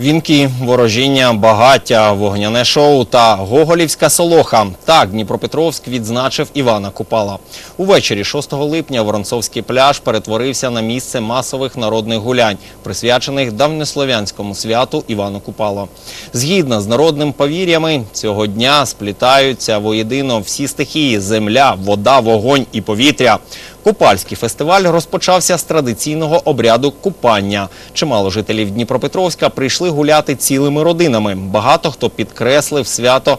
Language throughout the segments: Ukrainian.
Вінки, ворожіння, багаття, вогняне шоу та Гоголівська солоха. Так Дніпропетровськ відзначив Івана Купала. Увечері 6 липня Воронцовський пляж перетворився на місце масових народних гулянь, присвячених давньослов'янському святу Івану Купала. Згідно з народним повір'ями, цього дня сплітаються воєдино всі стихії: земля, вода, вогонь і повітря. Купальський фестиваль розпочався з традиційного обряду купання. Чимало жителів Дніпропетровська прийшли гуляти цілими родинами. Багато хто підкреслив свято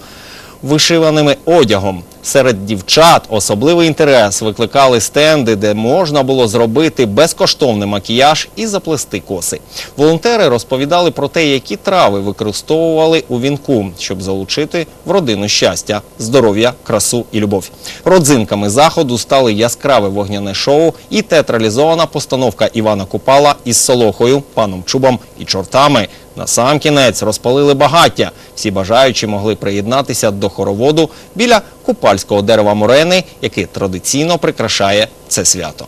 вишиваними одягом. Серед дівчат особливий інтерес викликали стенди, де можна було зробити безкоштовний макіяж і заплести коси. Волонтери розповідали про те, які трави використовували у вінку, щоб залучити в родину щастя, здоров'я, красу і любов. Родзинками заходу стали яскраве вогняне шоу і театралізована постановка Івана Купала із Солохою, паном Чубом і чортами. На сам кінець розпалили багаття. Всі бажаючі могли приєднатися до хороводу біля купальського дерева морени, яке традиційно прикрашає це свято.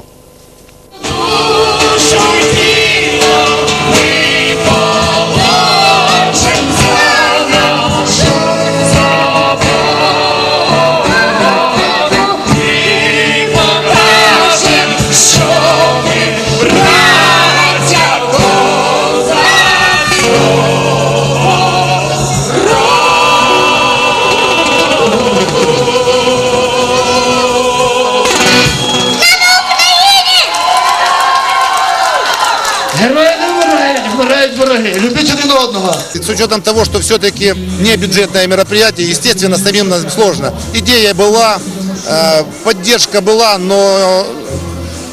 Герої не вмирають, вмирають вороги. Любіть один одного. С учетом того, что все-таки не бюджетное мероприятие, естественно, самим нам сложно. Идея была, э, поддержка была, но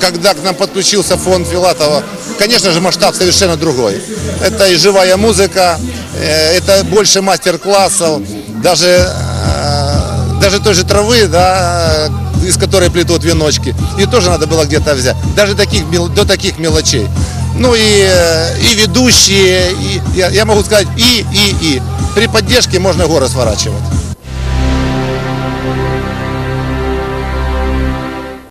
когда к нам подключился фонд Филатова, конечно же, масштаб совершенно другой. Это и живая музыка, э, это больше мастер-классов, даже, э, даже той же травы, да, из которой плетут веночки, и тоже надо было где-то взять. Даже таких, мел- до таких мелочей. ну и, и е, ведущие, и, я, я могу сказать и, и, и. При поддержке можно горы сворачивать.